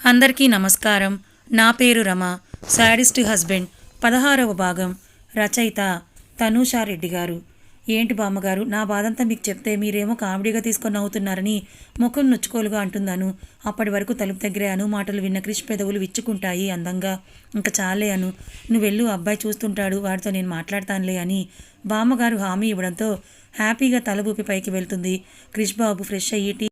అందరికీ నమస్కారం. నా పేరు రమ. Sadist husband. పదహారవ భాగం. రచయిత తనూషారెడ్డి గారు. ఏంటి బామ్మగారు? నా బాధంతా మీకు చెప్తే మీరేమో కామెడీగా తీసుకొని నవ్వుతున్నారని ముఖం నొచ్చుకోలుగా అంటున్నాను. అప్పటి వరకు తలుపు దగ్గరే అను మాటలు విన్న క్రిష్ పెదవులు విచ్చుకుంటాయి అందంగా. ఇంకా చాలే అను. నువ్వు వెళ్ళు అబ్బాయి చూస్తుంటాడు వాడితో నేను మాట్లాడతానులే అని బామ్మగారు హామీ ఇవ్వడంతో హ్యాపీగా తలబూపి పైకి వెళ్తుంది. క్రిష్ బాబు ఫ్రెష్ అయ్యి టీ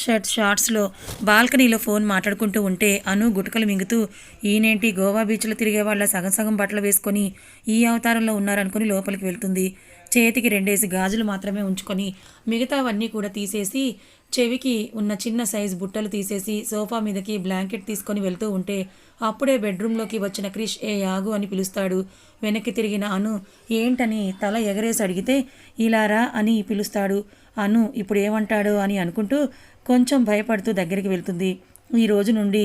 షర్ట్ షార్ట్స్లో బాల్కనీలో ఫోన్ మాట్లాడుకుంటూ ఉంటే అను గుటకలు మింగుతూ ఈయనేంటి గోవా బీచ్లో తిరిగే వాళ్ళ సగం సగం బట్టలు వేసుకొని ఈ అవతారంలో ఉన్నారనుకుని లోపలికి వెళ్తుంది. చేతికి రెండేసి గాజులు మాత్రమే ఉంచుకొని మిగతావన్నీ కూడా తీసేసి చెవికి ఉన్న చిన్న సైజ్ బుట్టలు తీసేసి సోఫా మీదకి బ్లాంకెట్ తీసుకొని వెళ్తూ ఉంటే అప్పుడే బెడ్రూమ్లోకి వచ్చిన క్రిష్ ఏ యాగు అని పిలుస్తాడు. వెనక్కి తిరిగిన అను ఏంటని తల ఎగరేసి అడిగితే ఇలారా అని పిలుస్తాడు. అను ఇప్పుడు ఏమంటాడో అని అనుకుంటూ కొంచెం భయపడుతూ దగ్గరికి వెళ్తుంది. ఈ రోజు నుండి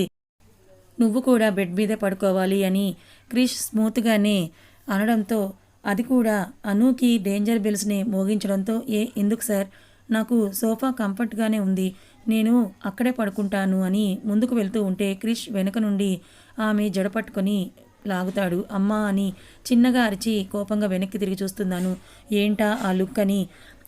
నువ్వు కూడా బెడ్ మీదే పడుకోవాలి అని క్రిష్ స్మూత్గానే అనడంతో అది కూడా అనూకి డేంజర్ బెల్స్ని మోగించడంతో ఏ ఎందుకు సార్? నాకు సోఫా కంఫర్ట్గానే ఉంది. నేను అక్కడే పడుకుంటాను అని ముందుకు వెళ్తూ ఉంటే క్రిష్ వెనుక నుండి ఆమె జడపట్టుకొని లాగుతాడు. అమ్మా అని చిన్నగా అరిచి కోపంగా వెనక్కి తిరిగి చూస్తున్నాను. ఏంటా ఆ లుక్ అని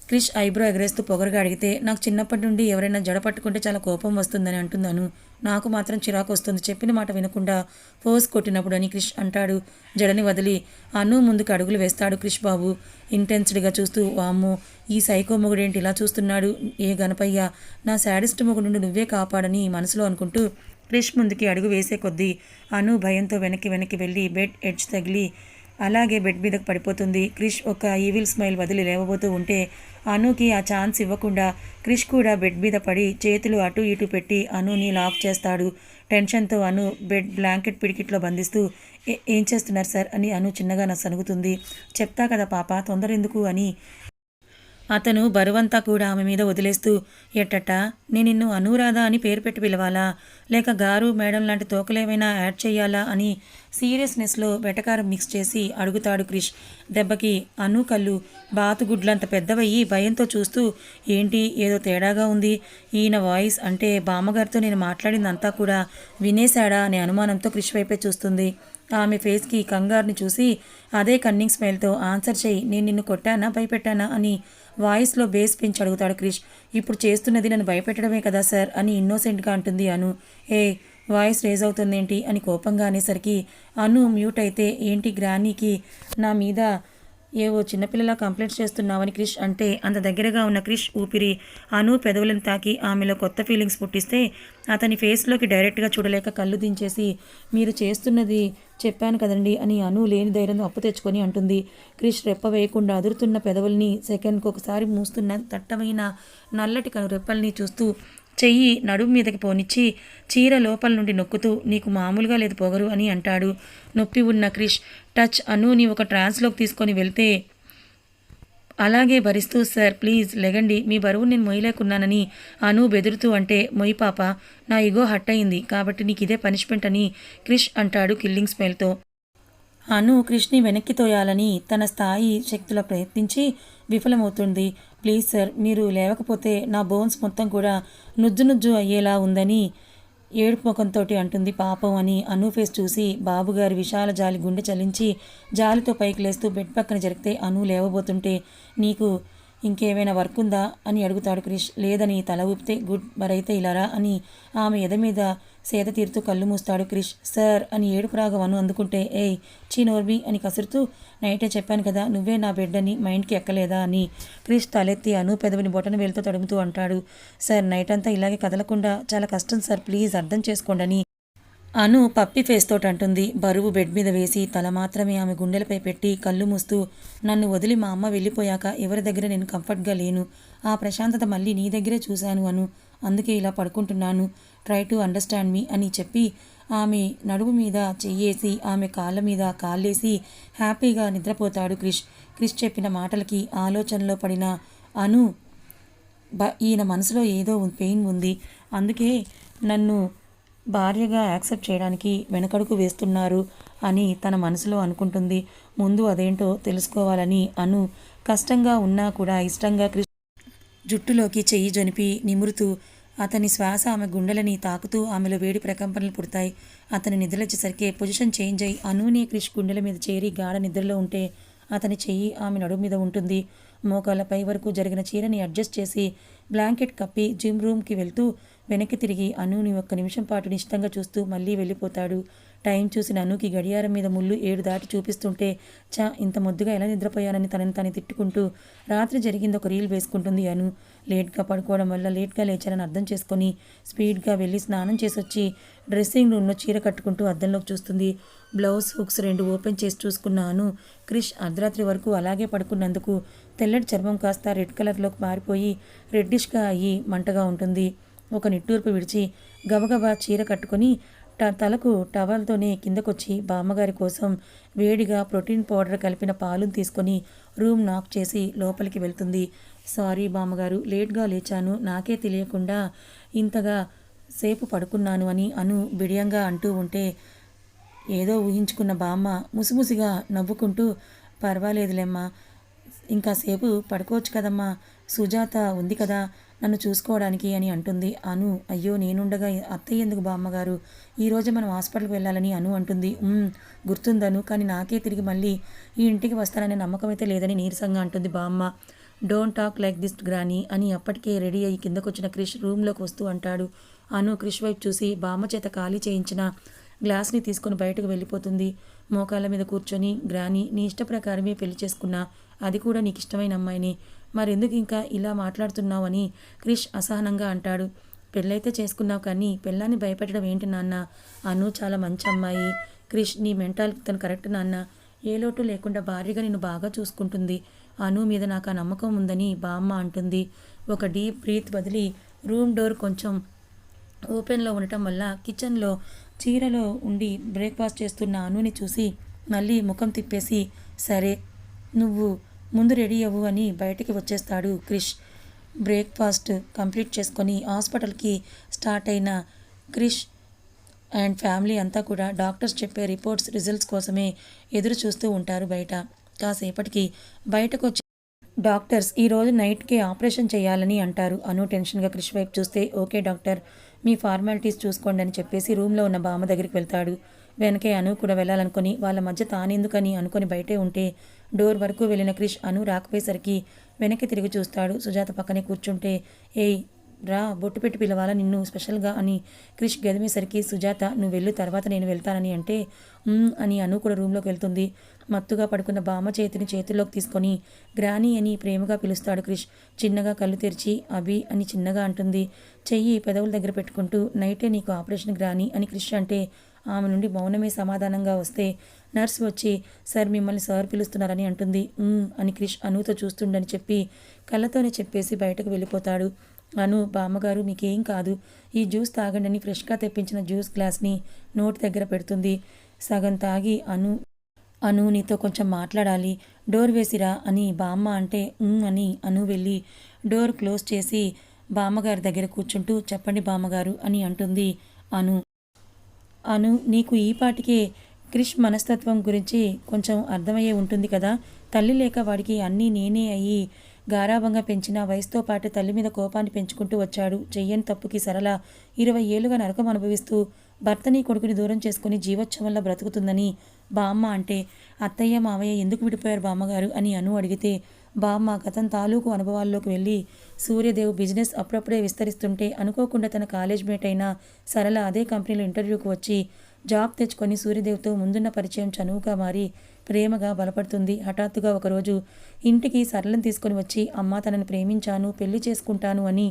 క్రిష్ ఐబ్రో ఎగరేస్తూ పొగరుగా అడిగితే నాకు చిన్నప్పటి నుండి ఎవరైనా జడ పట్టుకుంటే చాలా కోపం వస్తుందని అంటున్నాను. నాకు మాత్రం చిరాకు వస్తుంది చెప్పిన మాట వినకుండా ఫోర్స్ కొట్టినప్పుడు అని క్రిష్ అంటాడు. జడని వదిలి అను ముందుకు అడుగులు వేస్తాడు క్రిష్ బాబు. ఇంటెన్స్డ్గా చూస్తూ వామ్మో ఈ సైకో మొగుడేంటి ఇలా చూస్తున్నాడు? ఏ గణపయ్య? నా శాడిస్ట్ మొగుడు నువ్వే కాపాడని మనసులో అనుకుంటూ క్రిష్ ముందుకి అడుగు వేసే కొద్దీ అను భయంతో వెనక్కి వెనక్కి వెళ్ళి బెడ్ ఎడ్జ్ తగిలి అలాగే బెడ్ మీదకు పడిపోతుంది. క్రిష్ ఒక ఈవిల్ స్మైల్ వదిలి లేవబోతూ ఉంటే అనుకి ఆ ఛాన్స్ ఇవ్వకుండా క్రిష్ కూడా బెడ్ మీద పడి చేతులు అటు ఇటు పెట్టి అనుని లాక్ చేస్తాడు. టెన్షన్తో అను బెడ్ బ్లాంకెట్ పిడికిట్లో బంధిస్తూ "ఏ- ఏం చేస్తున్నారు సార్? అని అను చిన్నగా నా సనుగుతుంది చెప్తా కదా పాప తొందర ఎందుకు అని అతను బరువంతా కూడా ఆమె మీద వదిలేస్తూ ఎట్టట నేను నిన్ను అనురాధ అని పేరు పెట్టి పిలవాలా? లేక గారు మేడం లాంటి తోకలేమైనా యాడ్ చేయాలా? అని సీరియస్నెస్లో వెటకారం మిక్స్ చేసి అడుగుతాడు క్రిష్. దెబ్బకి అను కళ్ళు బాతుగుడ్లంత పెద్దవయ్యి భయంతో చూస్తూ ఏంటి ఏదో తేడాగా ఉంది? ఈయన వాయిస్ అంటే బామ్మగారితో నేను మాట్లాడిందంతా కూడా వినేశాడా? అనే అనుమానంతో క్రిష్ వైపే చూస్తుంది. ఆమె ఫేస్కి కంగారుని చూసి అదే కన్నింగ్ స్మైల్తో ఆన్సర్ చేయి నేను నిన్ను కొట్టానా భయపెట్టానా? అని వాయిస్లో బేస్ పెంచి అడుగుతాడు క్రిష్. ఇప్పుడు చేస్తున్నది నన్ను భయపెట్టడమే కదా సార్? అని ఇన్నోసెంట్గా అంటుంది అను. ఏ వాయిస్ రేజ్ అవుతుందేంటి? అని కోపంగా అనేసరికి అను మ్యూట్ అయితే ఏంటి గ్రానీకి? నా మీద ఏవో చిన్నపిల్లలా కంప్లైంట్ చేస్తున్నావని క్రిష్ అంటే అంత దగ్గరగా ఉన్న క్రిష్ ఊపిరి అను పెదవులను తాకి ఆమెలో కొత్త ఫీలింగ్స్ పుట్టిస్తే అతని ఫేస్లోకి డైరెక్ట్గా చూడలేక కళ్ళు దించేసి మీరు చేస్తున్నది చెప్పాను కదండి అని అను లేని ధైర్యంతో అప్పు తెచ్చుకొని అంటుంది. క్రిష్ రెప్ప వేయకుండా అదురుతున్న పెదవుల్ని సెకండ్కి ఒకసారి మూస్తున్న దట్టమైన నల్లటి కను రెప్పల్ని చూస్తూ చెయ్యి నడుము మీదకి పోనిచ్చి చీర లోపల నుండి నొక్కుతూ నీకు మామూలుగా లేదు పొగరు అని అంటాడు. నొప్పి ఉన్న క్రిష్ టచ్ అనుని ఒక ట్రాన్స్లోకి తీసుకొని వెళ్తే అలాగే భరిస్తూ సార్ ప్లీజ్ లెగండి. మీ బరువు నేను మొయ్యలేకున్నానని అను బెదురుతూ అంటే మొయ్యి పాప నా ఇగో హట్ అయింది కాబట్టి నీకు ఇదే పనిష్మెంట్ అని క్రిష్ అంటాడు కిల్లింగ్ స్మెల్తో. అను క్రిష్ని వెనక్కి తోయాలని తన స్థాయి శక్తుల ప్రయత్నించి విఫలమవుతుంది. ప్లీజ్ సార్ మీరు లేవకపోతే నా బోన్స్ మొత్తం కూడా నుజ్జు నుజ్జు అయ్యేలా ఉందని ఏడుపు ముఖంతో అంటుంది పాపం అని. అను ఫేస్ చూసి బాబుగారి విశాల జాలి గుండె చలించి జాలితో పైకి లేస్తూ బెడ్ పక్కన జరిగితే అను లేవబోతుంటే నీకు ఇంకేమైనా వర్క్ ఉందా? అని అడుగుతాడు క్రిష్. లేదని తల ఊపితే గుడ్ మరైతే ఇలారా అని ఆమె ఎద మీద సేద తీరుతూ కళ్ళు మూస్తాడు క్రిష్. సార్ అని ఏడుపు రాఘవను అందుకుంటే ఏయ్ చీ నోర్బి అని కసురుతూ నైటే చెప్పాను కదా నువ్వే నా బెడ్ అని మైండ్కి ఎక్కలేదా అని. క్రిష్ తలెత్తి అను పెదవిని బొటన వేలుతో తడుముతూ అంటాడు. సార్ నైట్ అంతా ఇలాగే కదలకుండా చాలా కష్టం సార్ ప్లీజ్ అర్థం చేసుకోండి అను పప్పి ఫేస్ తోటి అంటుంది. బరువు బెడ్ మీద వేసి తల మాత్రమే ఆమె గుండెలపై పెట్టి కళ్ళు మూస్తూ నన్ను వదిలి మా అమ్మ వెళ్ళిపోయాక ఎవరి దగ్గర నేను కంఫర్ట్గా లేను. ఆ ప్రశాంతత మళ్ళీ నీ దగ్గరే చూశాను అను. అందుకే ఇలా పడుకుంటున్నాను. ట్రై టు అండర్స్టాండ్ మీ అని చెప్పి ఆమె నడుము మీద చెయ్యేసి ఆమె కాళ్ళ మీద కాళ్ళేసి హ్యాపీగా నిద్రపోతాడు క్రిష్. క్రిష్ చెప్పిన మాటలకి ఆలోచనలో పడిన అను బ ఈయన మనసులో ఏదో పెయిన్ ఉంది. అందుకే నన్ను భార్యగా యాక్సెప్ట్ చేయడానికి వెనకడుగు వేస్తున్నారు అని తన మనసులో అనుకుంటుంది. ముందు అదేంటో తెలుసుకోవాలని అను కష్టంగా ఉన్నా కూడా ఇష్టంగా క్రిష్ జుట్టులోకి చెయ్యి జనిపి నిమురుతూ అతని శ్వాస ఆమె గుండెలని తాకుతూ ఆమెలో వేడి ప్రకంపనలు పుడతాయి. అతను నిద్రలేచేసరికి పొజిషన్ చేంజ్ అయి అనూని క్రిష్ గుండెల మీద చేరి గాఢ నిద్రలో ఉంటే అతని చెయ్యి ఆమె నడుము మీద ఉంటుంది. మోకాళ్ళపై వరకు జరిగిన చీరని అడ్జస్ట్ చేసి బ్లాంకెట్ కప్పి జిమ్ రూమ్కి వెళ్తూ వెనక్కి తిరిగి అనుని ఒక్క నిమిషం పాటు నిశ్చితంగా చూస్తూ మళ్ళీ వెళ్ళిపోతాడు. టైం చూసిన అనుకి గడియారం మీద ముళ్ళు ఏడు దాటి చూపిస్తుంటే చా ఇంత ముద్దుగా ఎలా నిద్రపోయానని తనని తను తిట్టుకుంటూ రాత్రి జరిగింది ఒక రీల్ వేసుకుంటుంది అను. లేట్గా పడుకోవడం వల్ల లేట్గా లేచారని అర్థం చేసుకొని స్పీడ్గా వెళ్ళి స్నానం చేసొచ్చి డ్రెస్సింగ్ రూమ్లో చీర కట్టుకుంటూ అద్దంలోకి చూస్తుంది. బ్లౌజ్ హుక్స్ రెండు ఓపెన్ చేసి చూసుకున్నాను క్రిష్ అర్ధరాత్రి వరకు అలాగే పడుకున్నందుకు తెల్లటి చర్మం కాస్త రెడ్ కలర్లోకి మారిపోయి రెడ్డిష్గా అయ్యి మంటగా ఉంటుంది. ఒక నిట్టూర్పు విడిచి గబగబా చీర కట్టుకొని తలకు టవల్తోనే కిందకొచ్చి బామ్మగారి కోసం వేడిగా ప్రోటీన్ పౌడర్ కలిపిన పాలును తీసుకొని రూమ్ నాక్ చేసి లోపలికి వెళ్తుంది. సారీ బామ్మగారు లేట్గా లేచాను. నాకే తెలియకుండా ఇంతగా సేపు పడుకున్నాను అని అను బిడియంగా అంటూ ఉంటే ఏదో ఊహించుకున్న బామ్మ ముసిముసిగా నవ్వుకుంటూ పర్వాలేదులేమ్మా ఇంకా సేపు పడుకోవచ్చు కదమ్మా సుజాత ఉంది కదా నన్ను చూసుకోవడానికి అని అంటుంది. అను అయ్యో నేనుండగా అత్తయ్య ఎందుకు బామ్మగారు? ఈరోజు మనం హాస్పిటల్కి వెళ్ళాలని అను అంటుంది. గుర్తుందను కానీ నాకే తిరిగి మళ్ళీ ఈ ఇంటికి వస్తాననే నమ్మకం అయితే లేదని నీరసంగా అంటుంది బామ్మ. Don't talk like this granny అని అప్పటికే రెడీ అయ్యి కిందకొచ్చిన క్రిష్ రూమ్లోకి వస్తూ అంటాడు. అను క్రిష్ వైపు చూసి బామ్మ చేత ఖాళీ చేయించిన గ్లాస్ని తీసుకుని బయటకు వెళ్ళిపోతుంది. మోకాళ్ళ మీద కూర్చొని గ్రాని నీ ఇష్ట ప్రకారమే పెళ్ళి చేసుకున్నా. అది కూడా నీకు ఇష్టమైన అమ్మాయిని. మరెందుకు ఇంకా ఇలా మాట్లాడుతున్నావని క్రిష్ అసహనంగా అంటాడు. పెళ్ళైతే చేసుకున్నావు కానీ పెళ్ళాన్ని భయపెట్టడం ఏంటి నాన్న? అను చాలా మంచి అమ్మాయి. క్రిష్ నీ మెంటాలిటీ తను కరెక్ట్ నాన్న. ఏ లోటు లేకుండా భార్యగా నిన్ను బాగా చూసుకుంటుంది. అను మీద నాకు ఆ నమ్మకం ఉందని బామ్మ అంటుంది. ఒక డీప్ బ్రీత్ వదిలి రూమ్ డోర్ కొంచెం ఓపెన్లో ఉండటం వల్ల కిచెన్లో చీరలో ఉండి బ్రేక్ఫాస్ట్ చేస్తున్న అనుని చూసి మళ్ళీ ముఖం తిప్పేసి సరే నువ్వు ముందు రెడీ అవ్వు అని బయటికి వచ్చేస్తాడు క్రిష్. బ్రేక్ఫాస్ట్ కంప్లీట్ చేసుకొని హాస్పిటల్కి స్టార్ట్ అయిన క్రిష్ అండ్ ఫ్యామిలీ అంతా కూడా డాక్టర్స్ చెప్పే రిపోర్ట్స్ రిజల్ట్స్ కోసమే ఎదురు చూస్తూ ఉంటారు బయట. కాసేపటికి బయటకు వచ్చి డాక్టర్స్ ఈరోజు నైట్కి ఆపరేషన్ చేయాలని అంటారు. అను టెన్షన్గా క్రిష్ వైపు చూస్తే ఓకే డాక్టర్ మీ ఫార్మాలిటీస్ చూసుకోండి అని చెప్పేసి రూమ్లో ఉన్న బామ్మ దగ్గరికి వెళ్తాడు. వెనకే అను కూడా వెళ్ళాలనుకుని వాళ్ళ మధ్య తానెందుకని అనుకొని బయటే ఉంటే డోర్ వరకు వెళ్ళిన క్రిష్ అను రాకపోయేసరికి వెనక్కి తిరిగి చూస్తాడు. సుజాత పక్కనే కూర్చుంటే ఏయ్ రా బొట్టు పెట్టి పిలవాలా నిన్ను స్పెషల్గా అని క్రిష్ గదిమేసరికి సుజాత నువ్వు వెళ్ళు తర్వాత నేను వెళ్తానని అంటే అని అను కూడా రూమ్లోకి వెళ్తుంది. మత్తుగా పడుకున్న బామ్మ చేతిని చేతుల్లోకి తీసుకొని గ్రానీ అని ప్రేమగా పిలుస్తాడు క్రిష్. చిన్నగా కళ్ళు తెరిచి అభి అని చిన్నగా అంటుంది. చెయ్యి పెదవుల దగ్గర పెట్టుకుంటూ నైటే నీకు ఆపరేషన్ గ్రానీ అని క్రిష్ అంటే ఆమె నుండి మౌనమే సమాధానంగా వస్తే నర్స్ వచ్చి సార్ మిమ్మల్ని సార్ పిలుస్తున్నారని అంటుంది. అని క్రిష్ అనుతో చూస్తుండని చెప్పి కళ్ళతోనే చెప్పేసి బయటకు వెళ్ళిపోతాడు. అను బామ్మగారు మీకేం కాదు. ఈ జ్యూస్ తాగండి అని ఫ్రెష్గా తెప్పించిన జ్యూస్ గ్లాస్ని నోటి దగ్గర పెడుతుంది. సగం తాగి అను అను నీతో కొంచెం మాట్లాడాలి. డోర్ వేసిరా అని బామ్మ అంటే అని అను వెళ్ళి డోర్ క్లోజ్ చేసి బామ్మగారి దగ్గర కూర్చుంటూ చెప్పండి బామ్మగారు అని అంటుంది అను. అను నీకు ఈ పాటికే క్రిష్ మనస్తత్వం గురించి కొంచెం అర్థమయ్యే ఉంటుంది కదా. తల్లి లేక వాడికి అన్నీ నేనే అయ్యి గారాభంగా పెంచిన వయసుతో పాటు తల్లి మీద కోపాన్ని పెంచుకుంటూ వచ్చాడు. చెయ్యని తప్పుకి సరళ ఇరవై ఏళ్ళుగా నరకం అనుభవిస్తూ భర్తని కొడుకుని దూరం చేసుకుని జీవోత్సవంలో బ్రతుకుతుందని బామ్మ అంటే అత్తయ్య మావయ్య ఎందుకు విడిపోయారు బామ్మగారు? అని అను అడిగితే బామ్మ గతం తాలూకు అనుభవాల్లోకి వెళ్ళి సూర్యదేవ్ బిజినెస్ అప్పుడప్పుడే విస్తరిస్తుంటే అనుకోకుండా తన కాలేజ్ మేట్ అయిన సరళ అదే కంపెనీలో ఇంటర్వ్యూకి వచ్చి జాబ్ తెచ్చుకొని సూర్యదేవ్తో ముందున్న పరిచయం చనువుగా మారి ప్రేమగా బలపడుతుంది. హఠాత్తుగా ఒకరోజు ఇంటికి సరళను తీసుకొని వచ్చి అమ్మ తనని ప్రేమించాను పెళ్ళి చేసుకుంటాను అని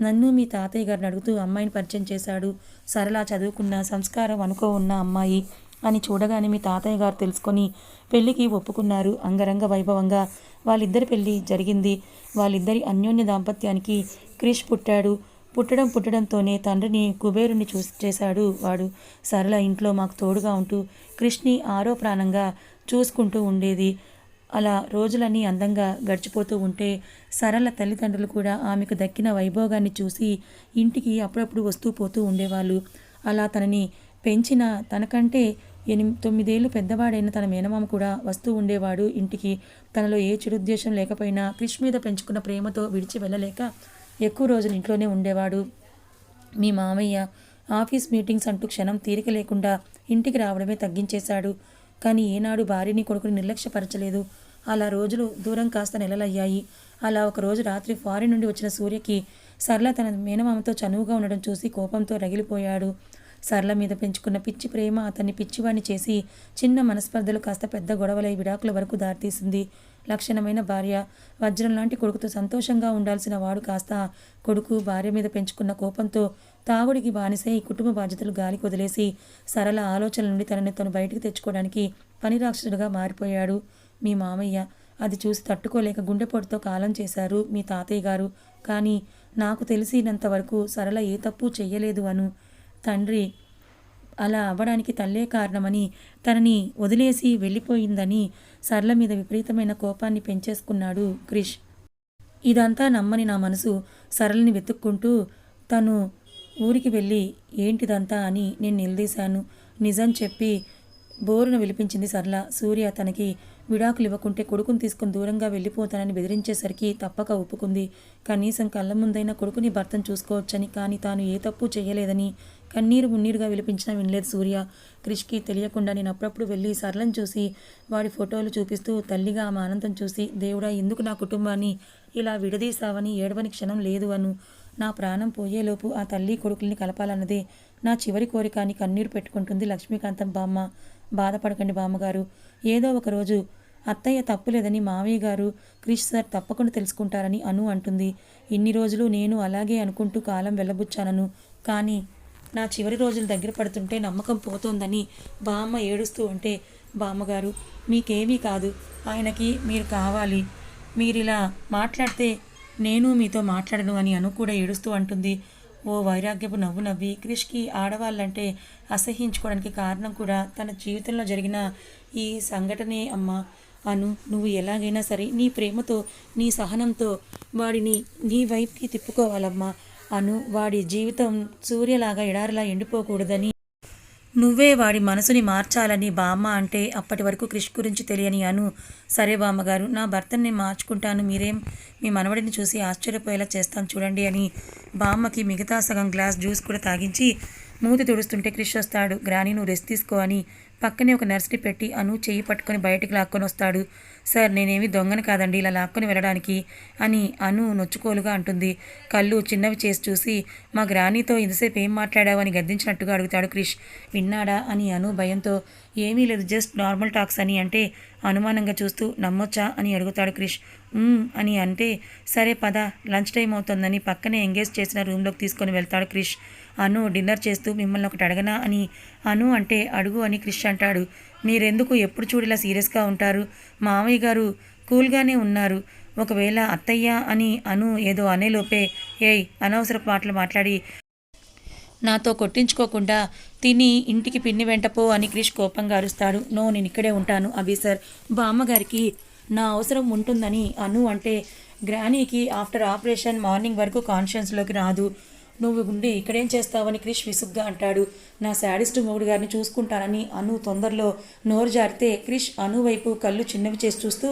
నన్ను మీ తాతయ్య గారిని అడుగుతూ అమ్మాయిని పరిచయం చేశాడు. సరళ చదువుకున్న సంస్కారం అనుకో ఉన్న అమ్మాయి అని చూడగానే మీ తాతయ్య గారు తెలుసుకొని పెళ్ళికి ఒప్పుకున్నారు. అంగరంగ వైభవంగా వాళ్ళిద్దరి పెళ్ళి జరిగింది. వాళ్ళిద్దరి అన్యోన్య దాంపత్యానికి క్రిష్ పుట్టాడు. పుట్టడం పుట్టడంతోనే తండ్రిని కుబేరుని చూ చేశాడు వాడు. సరళ ఇంట్లో మాకు తోడుగా ఉంటూ క్రిష్ని ఆరో ప్రాణంగా చూసుకుంటూ ఉండేది. అలా రోజులన్నీ అందంగా గడిచిపోతూ ఉంటే సరళ తల్లిదండ్రులు కూడా ఆమెకు దక్కిన వైభోగాన్ని చూసి ఇంటికి అప్పుడప్పుడు వస్తూ పోతూ ఉండేవాళ్ళు. అలా తనని పెంచిన తనకంటే ఎనిమి తొమ్మిదేళ్ళు పెద్దవాడైన తన మేనమామ కూడా వస్తూ ఉండేవాడు ఇంటికి. తనలో ఏ చెడుద్దేశం లేకపోయినా క్రిష్ మీద పెంచుకున్న ప్రేమతో విడిచి వెళ్ళలేక ఎక్కువ రోజులు ఇంట్లోనే ఉండేవాడు. మీ మామయ్య ఆఫీస్ మీటింగ్స్ అంటూ క్షణం తీరిక లేకుండా ఇంటికి రావడమే తగ్గించేశాడు. కానీ ఏనాడు భార్యని కొడుకుని నిర్లక్ష్యపరచలేదు. అలా రోజులు దూరం కాస్త నెలలయ్యాయి. అలా ఒక రోజు రాత్రి ఫారిన్ నుండి వచ్చిన సూర్యకి సరళ తన మేనమామతో చనువుగా ఉండడం చూసి కోపంతో రగిలిపోయాడు. సరళ మీద పెంచుకున్న పిచ్చి ప్రేమ అతన్ని పిచ్చివాణ్ణి చేసి చిన్న మనస్పర్ధలు కాస్త పెద్ద గొడవలై విడాకుల వరకు దారితీసింది. లక్షణమైన భార్య. వజ్రం లాంటి కొడుకుతో సంతోషంగా ఉండాల్సిన వాడు కాస్త కొడుకు భార్య మీద పెంచుకున్న కోపంతో తాగుడికి బానిసై కుటుంబ బాధ్యతలు గాలికి వదిలేసి సరళ ఆలోచనల నుండి తనని తను బయటికి తెచ్చుకోవడానికి పని రాక్షసుడుగా మారిపోయాడు మీ మామయ్య. అది చూసి తట్టుకోలేక గుండెపోటుతో కాలం చేశారు మీ తాతయ్య గారు. కానీ నాకు తెలిసినంత వరకు సరళ ఏ తప్పు చెయ్యలేదు అను. తండ్రి అలా అవ్వడానికి తల్లే కారణమని తనని వదిలేసి వెళ్ళిపోయిందని సరళ మీద విపరీతమైన కోపాన్ని పెంచేసుకున్నాడు క్రిష్. ఇదంతా నమ్మని నా మనసు సరళని వెతుక్కుంటూ తను ఊరికి వెళ్ళి ఏంటిదంతా అని నేను నిలదీశాను. నిజం చెప్పి బోరున విలిపించింది సరళ. సూర్య తనకి విడాకులు ఇవ్వకుంటే కొడుకుని తీసుకుని దూరంగా వెళ్ళిపోతానని బెదిరించేసరికి తప్పక ఒప్పుకుంది. కనీసం కళ్ళ ముందైనా కొడుకుని భర్తను చూసుకోవచ్చని కానీ తాను ఏ తప్పు చేయలేదని కన్నీరు మున్నీరుగా విలిపించినా వినలేదు సూర్య. క్రిష్కి తెలియకుండా నేను అప్పుడప్పుడు వెళ్ళి సరళను చూసి వాడి ఫోటోలు చూపిస్తూ తల్లిగా ఆమె ఆనందం చూసి దేవుడా ఎందుకు నా కుటుంబాన్ని ఇలా విడదీశావని ఏడవని క్షణం లేదు అను. నా ప్రాణం పోయేలోపు ఆ తల్లి కొడుకుల్ని కలపాలన్నదే నా చివరి కోరిక అని కన్నీరు పెట్టుకుంటుంది లక్ష్మీకాంతం బామ్మ. బాధపడకండి బామ్మగారు. ఏదో ఒక రోజు అత్తయ్య తప్పులేదని మావయ్య గారు క్రిష్ సార్ తప్పకుండా తెలుసుకుంటారని అను అంటుంది. ఇన్ని రోజులు నేను అలాగే అనుకుంటూ కాలం వెళ్ళబుచ్చానను. కానీ నా చివరి రోజులు దగ్గర పడుతుంటే నమ్మకం పోతోందని బామ్మ ఏడుస్తూ ఉంటే బామ్మగారు మీకేమీ కాదు. ఆయనకి మీరు కావాలి. మీరిలా మాట్లాడితే నేను మీతో మాట్లాడను అని అను కూడా ఏడుస్తూ అంటుంది. ఓ వైరాగ్యపు నవ్వు నవ్వి క్రిష్కి ఆడవాళ్ళంటే అసహించుకోవడానికి కారణం కూడా తన జీవితంలో జరిగిన ఈ సంఘటనే అమ్మా. అను నువ్వు ఎలాగైనా సరే నీ ప్రేమతో నీ సహనంతో వాడిని నీ వైపుకి తిప్పుకోవాలమ్మా. అను వాడి జీవితం సూర్యలాగా ఎడారిలా ఎండిపోకూడదని నువ్వే వాడి మనసుని మార్చాలని బామ్మ అంటే అప్పటి వరకు క్రిష్ గురించి తెలియని అను. సరే బామ్మగారు నా భర్తని నేను మార్చుకుంటాను. మీరేం మీ మనవడిని చూసి ఆశ్చర్యపోయేలా చేస్తాను చూడండి అని బామ్మకి మిగతా సగం గ్లాస్ జ్యూస్ కూడా తాగించి మూతి తుడుస్తుంటే క్రిష్ వస్తాడు. గ్రాని నువ్వు రెస్ట్ తీసుకో అని పక్కనే ఒక నర్సరీ పెట్టి అను చెయ్యి పట్టుకొని బయటికి లాక్కొని వస్తాడు. సార్ నేనేమి దొంగను కాదండి ఇలా లాక్కొని వెళ్ళడానికి అని అను నొచ్చుకోలుగా అంటుంది. కళ్ళు చిన్నవి చేసి చూసి మా గ్రానీతో ఇంతసేపు ఏం మాట్లాడావు? అని గద్దించినట్టుగా అడుగుతాడు క్రిష్. విన్నాడా? అని అను భయంతో. ఏమీ లేదు జస్ట్ నార్మల్ టాక్స్ అని అంటే అనుమానంగా చూస్తూ నమ్మొచ్చా? అని అడుగుతాడు క్రిష్. అని అంటే సరే పద లంచ్ టైం అవుతుందని పక్కనే ఎంగేజ్ చేసిన రూమ్లోకి తీసుకొని వెళ్తాడు క్రిష్. అను డిన్నర్ చేస్తూ మిమ్మల్ని ఒకటి అడగనా అని. అను అంటే అడుగు అని క్రిష్ అంటాడు. మీరెందుకు ఎప్పుడు చూడేలా సీరియస్గా ఉంటారు? మామయ్య గారు కూల్గానే ఉన్నారు. ఒకవేళ అత్తయ్య అని అను ఏదో అనేలోపే ఏయ్ అనవసరపు మాటలు మాట్లాడి. నాతో కొట్టించుకోకుండా తిని ఇంటికి పిన్ని వెంటపో అని క్రిష్ కోపంగా అరుస్తాడు. నో నేను ఇక్కడే ఉంటాను అభి సార్. బామ్మగారికి నా అవసరం ఉంటుందని అను అంటే గ్రానీకి ఆఫ్టర్ ఆపరేషన్ మార్నింగ్ వరకు కాన్షియన్స్లోకి రాదు. నువ్వు ఉండి ఇక్కడేం చేస్తావని క్రిష్ విసుగ్గా అంటాడు. నా శాడిస్ట్ మొగుడు గారిని చూసుకుంటానని అను తొందరలో నోరు జారితే క్రిష్ అను వైపు కళ్ళు చిన్నవి చేసి చూస్తూ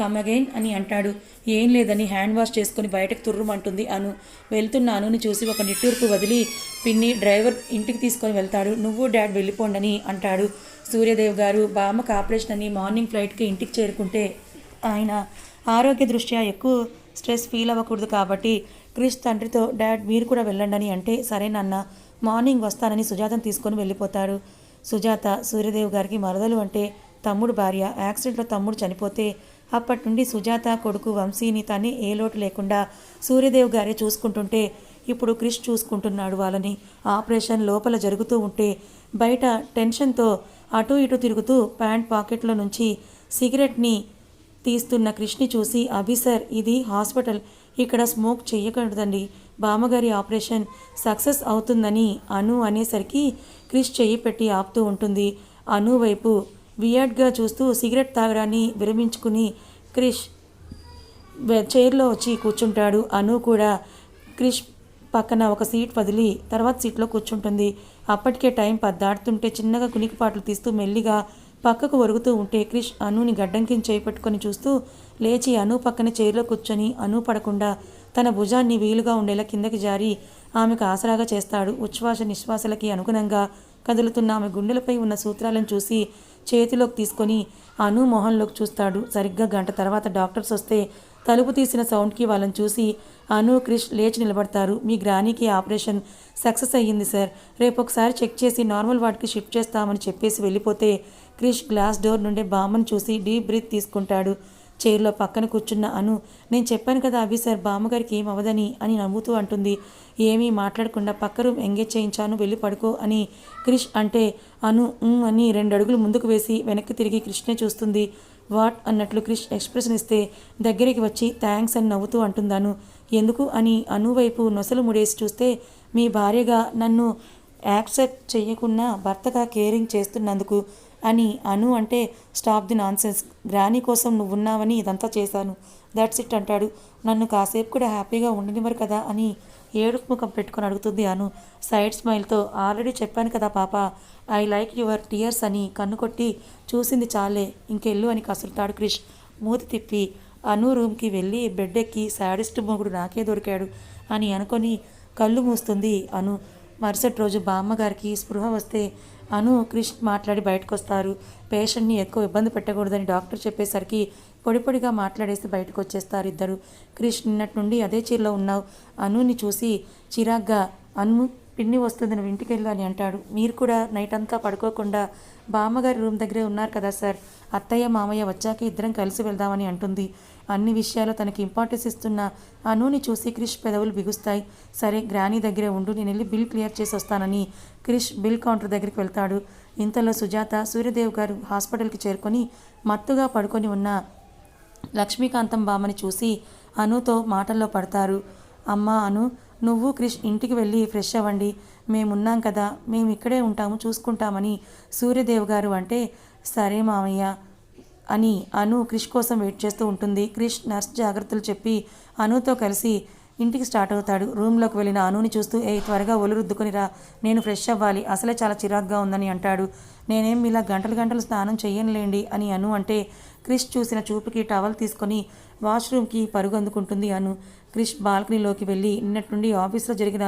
కమ్ అగైన్ అని అంటాడు. ఏం లేదని హ్యాండ్ వాష్ చేసుకుని బయటకు తుర్రుమంటుంది అను. వెళ్తున్న అనుని చూసి ఒక నిట్టూర్పు వదిలి పిన్ని డ్రైవర్ ఇంటికి తీసుకొని వెళ్తాడు. నువ్వు డాడ్ వెళ్ళిపోండని అంటాడు. సూర్యదేవ్ గారు బామ్మకు ఆపరేషన్ అని మార్నింగ్ ఫ్లైట్కి ఇంటికి చేరుకుంటే ఆయన ఆరోగ్య దృష్ట్యా ఎక్కువ స్ట్రెస్ ఫీల్ అవ్వకూడదు కాబట్టి క్రిష్ తండ్రితో డాడ్ మీరు కూడా వెళ్ళండి అని అంటే సరే నాన్న మార్నింగ్ వస్తానని సుజాతను తీసుకొని వెళ్ళిపోతారు. సుజాత సూర్యదేవ్ గారికి మరదలు అంటే తమ్ముడు భార్య. యాక్సిడెంట్లో తమ్ముడు చనిపోతే అప్పటి నుండి సుజాత కొడుకు వంశీని తనే ఏ లోటు లేకుండా సూర్యదేవ్ గారే చూసుకుంటుంటే ఇప్పుడు క్రిష్ చూసుకుంటున్నాడు వాళ్ళని. ఆపరేషన్ లోపల జరుగుతూ ఉంటే బయట టెన్షన్తో అటు ఇటు తిరుగుతూ ప్యాంట్ పాకెట్లో నుంచి సిగరెట్ని తీస్తున్న క్రిష్ని చూసి అభి సార్ ఇది హాస్పిటల్. ఇక్కడ స్మోక్ చేయకూడదండి. బామ్మగారి ఆపరేషన్ సక్సెస్ అవుతుందని అను అనేసరికి క్రిష్ చెయ్యి పెట్టి ఆపుతూ ఉంటుంది. అను వైపు వియర్డ్గా చూస్తూ సిగరెట్ తాగడాన్ని విరమించుకుని క్రిష్ చైర్లో వచ్చి కూర్చుంటాడు. అను కూడా క్రిష్ పక్కన ఒక సీట్ వదిలి తర్వాత సీట్లో కూర్చుంటుంది. అప్పటికే టైం పద్దాడుతుంటే చిన్నగా కునికిపాట్లు తీస్తూ మెల్లిగా పక్కకు ఒరుగుతూ ఉంటే క్రిష్ అనుని గడ్డంకిని కింద చూస్తూ లేచి అను పక్కన చైర్లో కూర్చొని అను పడకుండా తన భుజాన్ని వీలుగా ఉండేలా కిందకి జారి ఆమెకు ఆసరాగా చేస్తాడు. ఉచ్ఛ్వాస నిశ్వాసలకి అనుగుణంగా కదులుతున్న ఆమె గుండెలపై ఉన్న సూత్రాలను చూసి చేతిలోకి తీసుకొని అను మొహంలోకి చూస్తాడు. సరిగ్గా గంట తర్వాత డాక్టర్స్ వస్తే తలుపు తీసిన సౌండ్కి వాళ్ళని చూసి అను క్రిష్ లేచి నిలబడతారు. మీ గ్రానీకి ఆపరేషన్ సక్సెస్ అయ్యింది సార్. రేపు ఒకసారి చెక్ చేసి నార్మల్ వార్డ్కి షిఫ్ట్ చేస్తామని చెప్పేసి వెళ్ళిపోతే క్రిష్ గ్లాస్ డోర్ నుండి బామ్మను చూసి డీప్ బ్రీత్ తీసుకుంటాడు. చైర్లో పక్కన కూర్చున్న అను నేను చెప్పాను కదా అభి సార్ బామ్మగారికి ఏం అవ్వదని అని నవ్వుతూ అంటుంది. ఏమీ మాట్లాడకుండా పక్క రూమ్ ఎంగేజ్ చేయించాను వెళ్ళి పడుకో అని క్రిష్ అంటే అను అని రెండు అడుగులు ముందుకు వేసి వెనక్కి తిరిగి క్రిష్నే చూస్తుంది. వాట్? అన్నట్లు క్రిష్ ఎక్స్ప్రెషన్ ఇస్తే దగ్గరికి వచ్చి థ్యాంక్స్ అని నవ్వుతూ అంటుందాను. ఎందుకు అని అను వైపు నొసలు ముడేసి చూస్తే మీ భార్యగా నన్ను యాక్సెప్ట్ చేయకున్నా భర్తగా కేరింగ్ చేస్తున్నందుకు అని అను అంటే స్టాప్ ది నాన్సెన్స్. గ్రానీ కోసం నువ్వు ఉన్నావని ఇదంతా చేశాను. దట్స్ ఇట్ అంటాడు. నన్ను కాసేపు కూడా హ్యాపీగా ఉండనివ్వరు కదా అని ఏడుపు ముఖం పెట్టుకొని అడుగుతుంది అను. సైడ్ స్మైల్తో ఆల్రెడీ చెప్పాను కదా పాప ఐ లైక్ యువర్ టీయర్స్ అని కన్ను కొట్టి చూసింది చాలే ఇంకెళ్ళు అని కసురుతాడు క్రిష్. మూతి తిప్పి అను రూమ్కి వెళ్ళి బెడ్ ఎక్కి శాడిస్ట్ మొగుడు నాకే దొరికాడు అని అనుకొని కళ్ళు మూస్తుంది అను. మరుసటి రోజు బామ్మగారికి స్పృహ వస్తే అను క్రిష్ మాట్లాడి బయటకు వస్తారు పేషెంట్ని ఎక్కువ ఇబ్బంది పెట్టకూడదని డాక్టర్ చెప్పేసరికి పొడి పొడిగా మాట్లాడేసి బయటకు వచ్చేస్తారు ఇద్దరు. క్రిష్ నిన్నటి నుండి అదే చీరలో ఉన్నావు. అనుని చూసి చిరాగ్గా అను పిన్ని వస్తుంది నువ్వు ఇంటికి వెళ్ళు అని అంటాడు. మీరు కూడా నైట్ అంతా పడుకోకుండా బామ్మగారి రూమ్ దగ్గరే ఉన్నారు కదా సార్. అత్తయ్య మామయ్య వచ్చాక ఇద్దరం కలిసి వెళ్దామని అంటుంది. అన్ని విషయాలు తనకి ఇంపార్టెన్స్ ఇస్తున్న అనుని చూసి క్రిష్ పెదవులు బిగుస్తాయి. సరే గ్రానీ దగ్గరే ఉండు నేను వెళ్ళి బిల్ క్లియర్ చేసి వస్తానని క్రిష్ బిల్ కౌంటర్ దగ్గరికి వెళ్తాడు. ఇంతలో సుజాత సూర్యదేవ్ గారు హాస్పిటల్కి చేరుకొని మత్తుగా పడుకొని ఉన్న లక్ష్మీకాంతం బామ్మని చూసి అనుతో మాటల్లో పడతారు. అమ్మా అను నువ్వు క్రిష్ ఇంటికి వెళ్ళి ఫ్రెష్ అవ్వండి. మేమున్నాం కదా మేము ఇక్కడే ఉంటాము చూసుకుంటామని సూర్యదేవ్ గారు అంటే సరే మామయ్య అని అను క్రిష్ కోసం వెయిట్ చేస్తూ ఉంటుంది. క్రిష్ నర్స్ జాగ్రత్తలు చెప్పి అనుతో కలిసి ఇంటికి స్టార్ట్ అవుతాడు. రూమ్లోకి వెళ్ళిన అనుని చూస్తూ ఏ త్వరగా ఒలురుద్దుకుని రా నేను ఫ్రెష్ అవ్వాలి అసలే చాలా చిరాగ్గా ఉందని అంటాడు. నేనేం ఇలా గంటలు గంటలు స్నానం చేయనులేండి అని అను అంటే క్రిష్ చూసిన చూపుకి టవల్ తీసుకొని వాష్రూమ్కి పరుగు అందుకుంటుంది అను క్రిష్ బాల్కనీలోకి వెళ్ళి నిన్నటి నుండి ఆఫీస్లో జరిగిన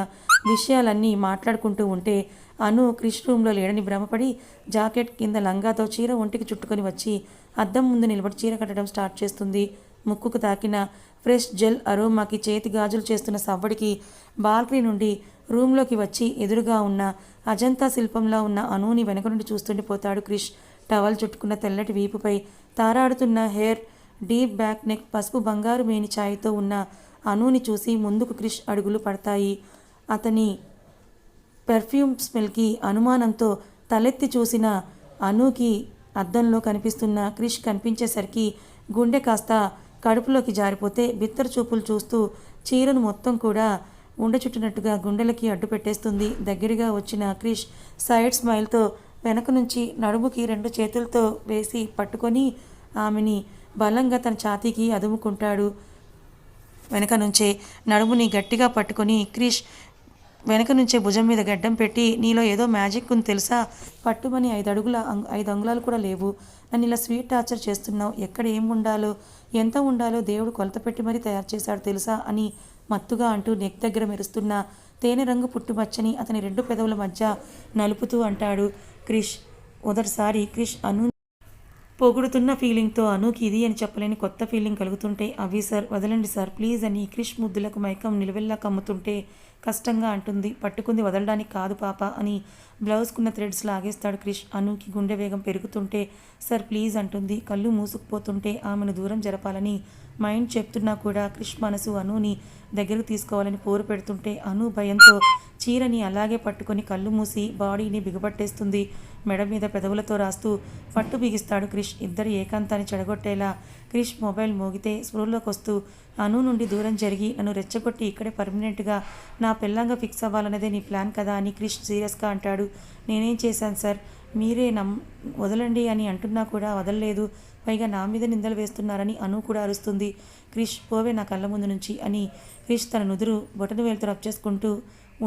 విషయాలన్నీ మాట్లాడుకుంటూ ఉంటే అను క్రిష్ రూమ్లో లేడని భ్రమపడి జాకెట్ కింద లంగాతో చీర ఒంటికి చుట్టుకొని వచ్చి అద్దం ముందు నిలబడి చీర కట్టడం స్టార్ట్ చేస్తుంది. ముక్కుకు తాకిన ఫ్రెష్ జెల్ అరోమాకి చేతి గాజులు చేస్తున్న సవ్వడికి బాల్కనీ నుండి రూమ్లోకి వచ్చి ఎదురుగా ఉన్న అజంతా శిల్పంలో ఉన్న అనుని వెనక నుండి చూస్తుండిపోతాడు క్రిష్. టవల్ చుట్టుకున్న తెల్లటి వీపుపై తారాడుతున్న హెయిర్ డీప్ బ్యాక్ నెక్ పసుపు బంగారు మేని ఛాయతో ఉన్న అనుని చూసి ముందుకు క్రిష్ అడుగులు పడతాయి. అతని పెర్ఫ్యూమ్ స్మెల్కి అనుమానంతో తలెత్తి చూసిన అనుకి అద్దంలో కనిపిస్తున్న క్రిష్ కనిపించేసరికి గుండె కాస్త కడుపులోకి జారిపోతే బిత్తర చూపులు చూస్తూ చీరను మొత్తం కూడా ఉండ చుట్టినట్టుగా గుండెలకి అడ్డు పెట్టేస్తుంది. దగ్గరగా వచ్చిన క్రిష్ సైడ్ స్మైల్తో వెనక నుంచి నడుముకి రెండు చేతులతో వేసి పట్టుకొని ఆమెని బలంగా తన ఛాతీకి అదుముకుంటాడు. వెనక నుంచే నడుముని గట్టిగా పట్టుకొని క్రిష్ వెనక నుంచే భుజం మీద గడ్డం పెట్టి నీలో ఏదో మ్యాజిక్ ఉంది తెలుసా? పట్టుమని ఐదు అడుగుల ఐదు అంగుళాలు కూడా లేవు. నన్ను ఇలా స్వీట్ టార్చర్ చేస్తున్నావు. ఎక్కడ ఏం ఉండాలో ఎంత ఉండాలో దేవుడు కొలత పెట్టి మరీ తయారు చేశాడు తెలుసా? అని మత్తుగా అంటూ నెక్ దగ్గర మెరుస్తున్న తేనె రంగు పుట్టుమచ్చని అతని రెండు పెదవుల మధ్య నలుపుతూ అంటాడు క్రిష్. మొదటిసారి క్రిష్ అను పొగుడుతున్న ఫీలింగ్తో అనూకి ఇది అని చెప్పలేని కొత్త ఫీలింగ్ కలుగుతుంటే అవి సార్ వదలండి సార్ ప్లీజ్ అని క్రిష్ ముద్దులకు మైకం నిలువెల్లా కమ్ముతుంటే కష్టంగా అంటుంది పట్టుకుంది వదలడానికి కాదు పాప అని బ్లౌజ్కున్న థ్రెడ్స్ లాగేస్తాడు క్రిష్. అనుకి గుండె వేగం పెరుగుతుంటే సార్ ప్లీజ్ అంటుంది. కళ్ళు మూసుకుపోతుంటే ఆమెను దూరం జరపాలని మైండ్ చెప్తున్నా కూడా క్రిష్ మనసు అనుని దగ్గరకు తీసుకోవాలని పోరు పెడుతుంటే అను భయంతో చీరని అలాగే పట్టుకొని కళ్ళు మూసి బాడీని బిగపట్టేస్తుంది. మెడ మీద పెదవులతో రాస్తూ పట్టు బిగిస్తాడు క్రిష్. ఇద్దరు ఏకాంతాన్ని చెడగొట్టేలా క్రిష్ మొబైల్ మోగితే స్పృహలోకి వస్తూ అను నుండి దూరం జరిగి నన్ను రెచ్చగొట్టి ఇక్కడే పర్మనెంట్గా నా పిల్లంగా ఫిక్స్ అవ్వాలన్నదే నీ ప్లాన్ కదా అని క్రిష్ సీరియస్గా అంటాడు. నేనేం చేశాను సార్? మీరే నమ్ వదలండి అని అంటున్నా కూడా వదలలేదు. పైగా నా మీద నిందలు వేస్తున్నారని అను కూడా అరుస్తుంది. క్రిష్ పోవే నా కళ్ళ ముందు నుంచి అని క్రిష్ తన నుదురు బొటను వేలుతో రబ్ చేసుకుంటూ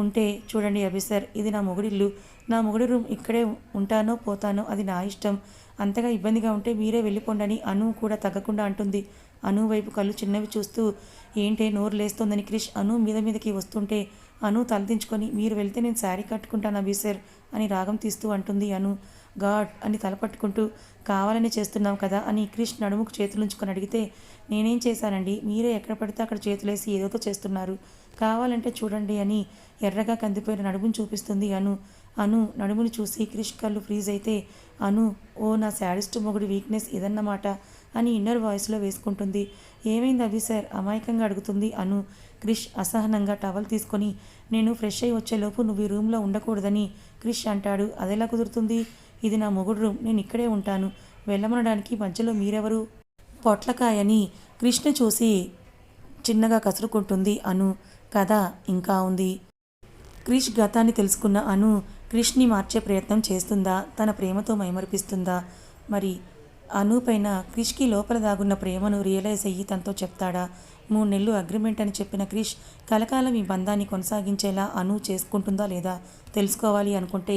ఉంటే చూడండి అభిసర్ ఇది నా మొగుడిల్లు. నా మొగుడి రూమ్ ఇక్కడే ఉంటానో పోతానో అది నా ఇష్టం. అంతగా ఇబ్బందిగా ఉంటే మీరే వెళ్ళిపోండని అను కూడా తగ్గకుండా అంటుంది. అను వైపు కళ్ళు చిన్నవి చూస్తూ ఏంటే నోరు లేస్తోందని క్రిష్ అను మీద మీదకి వస్తుంటే అను తలదించుకొని మీరు వెళ్తే నేను శారీ కట్టుకుంటాను అభి సార్ అని రాగం తీస్తూ అంటుంది అను. గాడ్ అని తలపట్టుకుంటూ కావాలని చేస్తున్నాం కదా అని క్రిష్ నడుముకు చేతులుంచుకొని అడిగితే నేనేం చేశానండి? మీరే ఎక్కడ పడితే అక్కడ చేతులేసి ఏదోతో చేస్తున్నారు. కావాలంటే చూడండి అని ఎర్రగా కందిపోయిన నడుమును చూపిస్తుంది అను. అను నడుముని చూసి క్రిష్ కళ్ళు ఫ్రీజ్ అయితే అను ఓ నా శాడిస్ట్ మొగుడి వీక్నెస్ ఇదన్నమాట అని ఇన్నర్ వాయిస్లో వేసుకుంటుంది. ఏమైంది అవి సార్? అమాయకంగా అడుగుతుంది అను. క్రిష్ అసహనంగా టవల్ తీసుకొని నేను ఫ్రెష్ అయి వచ్చేలోపు నువ్వు ఈ రూమ్లో ఉండకూడదని క్రిష్ అంటాడు. అదెలా కుదురుతుంది? ఇది నా మొగుడు రూమ్. నేను ఇక్కడే ఉంటాను. వెళ్ళమనడానికి మధ్యలో మీరెవరు? పొట్లకాయని కృష్ణ చూసి చిన్నగా కసురుకుంటుంది అను. కథ ఇంకా ఉంది. క్రిష్ గతాన్ని తెలుసుకున్న అను క్రిష్ని మార్చే ప్రయత్నం చేస్తుందా? తన ప్రేమతో మైమరిపిస్తుందా? మరి అను పైన క్రిష్కి లోపల దాగున్న ప్రేమను రియలైజ్ అయ్యి తనతో చెప్తాడా? మూడు నెలలు అగ్రిమెంట్ అని చెప్పిన క్రిష్ కలకాలం ఈ బంధాన్ని కొనసాగించేలా అను చేసుకుంటుందా లేదా? తెలుసుకోవాలి అనుకుంటే